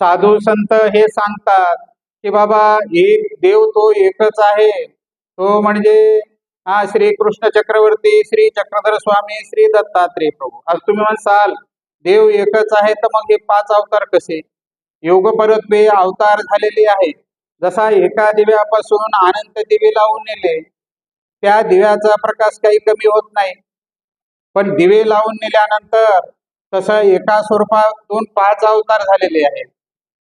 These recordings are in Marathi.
साधू संत हे सांगतात की बाबा एक देव तो एकच आहे. तो म्हणजे हा श्री कृष्ण चक्रवर्ती श्री चक्रधर स्वामी श्री दत्तात्रय प्रभू. आज तुम्ही म्हणसाल देव एकच आहे तर मग हे पाच अवतार कसे? योग परत्वे अवतार झालेले आहे जसा एका दिव्यापासून अनंत दिवे लावून नेले त्या दिव्याचा प्रकाश काही कमी होत नाही. पण दिवे लावून नेल्यानंतर तसं एका स्वरूपातून पाच अवतार झालेले आहेत.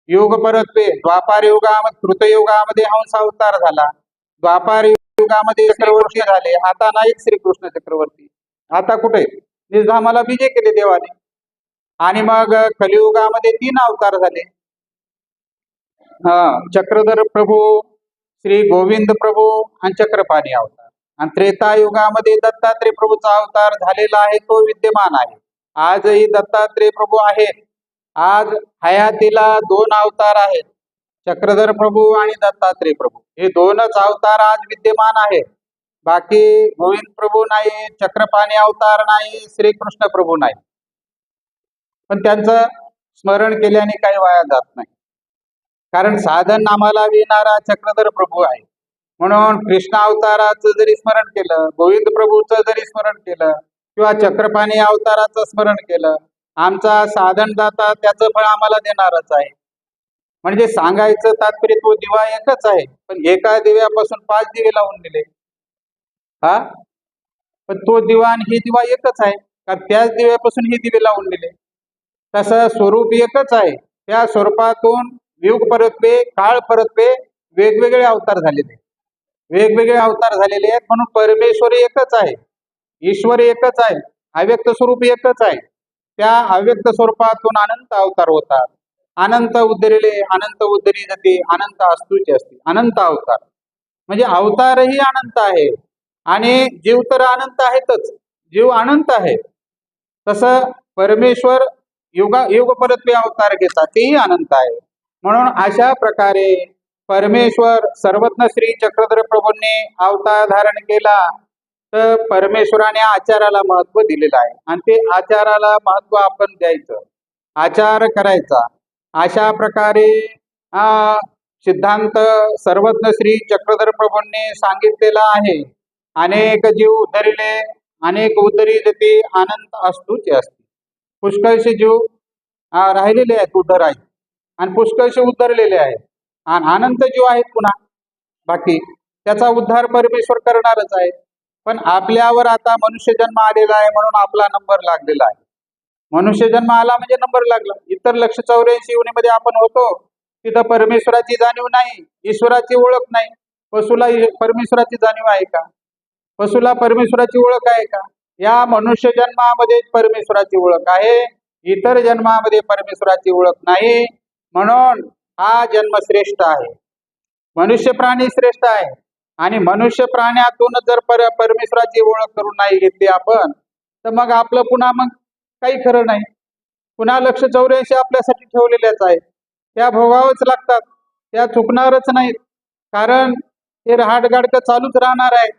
युग परत्वे द्वापार युगामध्ये कृतयुगामध्ये हंस अवतार झाला. द्वापार युगामध्ये चक्रवर्ती झाले. आता नाही श्रीकृष्ण चक्रवर्ती. आता कुठे? निजधामाला विजय केले देवाने. आणि मग कलियुगामध्ये तीन अवतार झाले. हा चक्रधर प्रभू श्री गोविंद प्रभू आणि चक्रपाणी अवतार. आणि त्रेतायुगामध्ये दत्तात्रय प्रभूचा अवतार झालेला आहे तो विद्यमान आहे. आजही दत्तात्रय प्रभू आहेत आज हयातीला दोन अवतार आहेत. चक्रधर प्रभू आणि दत्तात्रय प्रभू. हे दोनच अवतार आज विद्यमान आहेत. बाकी गोविंद प्रभू नाही चक्रपाणी अवतार नाही श्रीकृष्ण प्रभू नाही. पण त्यांचं स्मरण केल्याने काही वाया जात नाही. कारण साधन नामाला विणारा चक्रधर प्रभू आहे. म्हणून कृष्ण अवताराचं जरी स्मरण केलं गोविंद प्रभूचं जरी स्मरण केलं किंवा चक्रपाणी अवताराचं स्मरण केलं आमचा साधनदाता त्याचं फळ आम्हाला देणारच आहे. म्हणजे सांगायचं तात्पर्य तो दिवा एकच आहे. पण एका दिव्यापासून पाच दिवे लावून दिले. हा? पण तो दिवा आणि हे दिवा एकच आहे. कारण त्याच दिव्यापासून हे दिवे लावून दिले? तसं स्वरूप एकच आहे. त्या स्वरूपातून युग परत्वे काळ परत्वे वेगवेगळे अवतार झालेले वेगवेगळे अवतार झालेले आहेत म्हणून परमेश्वर एकच आहे. ईश्वर एकच आहे. अव्यक्त स्वरूप एकच आहे. त्या अव्यक्त स्वरूपातून अनंत अवतार होतात. अनंत उद्धरिले अनंत उद्धरी जाते अनंत अस्तूचे असते अनंत अवतार. म्हणजे अवतारही अनंत आहे आणि जीव तर अनंत आहेतच जीव अनंत आहे. तसं परमेश्वर युगा युग परत्वे अवतार घेतात तेही अनंत आहे. म्हणून अशा प्रकारे परमेश्वर सर्वज्ञ श्री चक्रधर प्रभूंनी अवतार धारण केला. तर परमेश्वराने आचाराला महत्त्व दिलेलं आहे. आणि ते आचाराला महत्त्व आपण द्यायचं. आचार करायचा. अशा प्रकारे हा सिद्धांत सर्वज्ञ श्री चक्रधर प्रभूंनी सांगितलेला आहे. अनेक जीव उद्धरिले अनेक उद्धरी ते आनंद असतूच असते. पुष्कळशे जीव राहिलेले आहेत उद्धर आहेत. आणि पुष्कळशे उद्धरलेले आहेत. आणि अनंत जीव आहेत पुन्हा. बाकी त्याचा उद्धार परमेश्वर करणारच आहे. पण आपल्यावर आता मनुष्य जन्म आलेला आहे म्हणून आपला नंबर लागलेला आहे. मनुष्य जन्म आला म्हणजे नंबर लागला. इतर लक्ष चौऱ्याऐंशी योनीमध्ये आपण होतो तिथं परमेश्वराची जाणीव नाही ईश्वराची ओळख नाही. पशुला परमेश्वराची जाणीव आहे का? पशुला परमेश्वराची ओळख आहे का? या मनुष्य जन्मामध्ये परमेश्वराची ओळख आहे. इतर जन्मामध्ये परमेश्वराची ओळख नाही. म्हणून हा जन्म श्रेष्ठ आहे. मनुष्य प्राणी श्रेष्ठ आहे. आणि मनुष्य प्राण्यातून जर पर परमेश्वराची ओळख करून नाही घेतली आपण तर मग आपलं पुन्हा मग काही खरं नाही. पुन्हा लक्ष चौऱ्याऐंशी आपल्यासाठी ठेवलेल्याच आहेत त्या भोगावंच लागतात त्या चुकणारच नाहीत. कारण हे रहाटगाडकं चालूच राहणार आहे.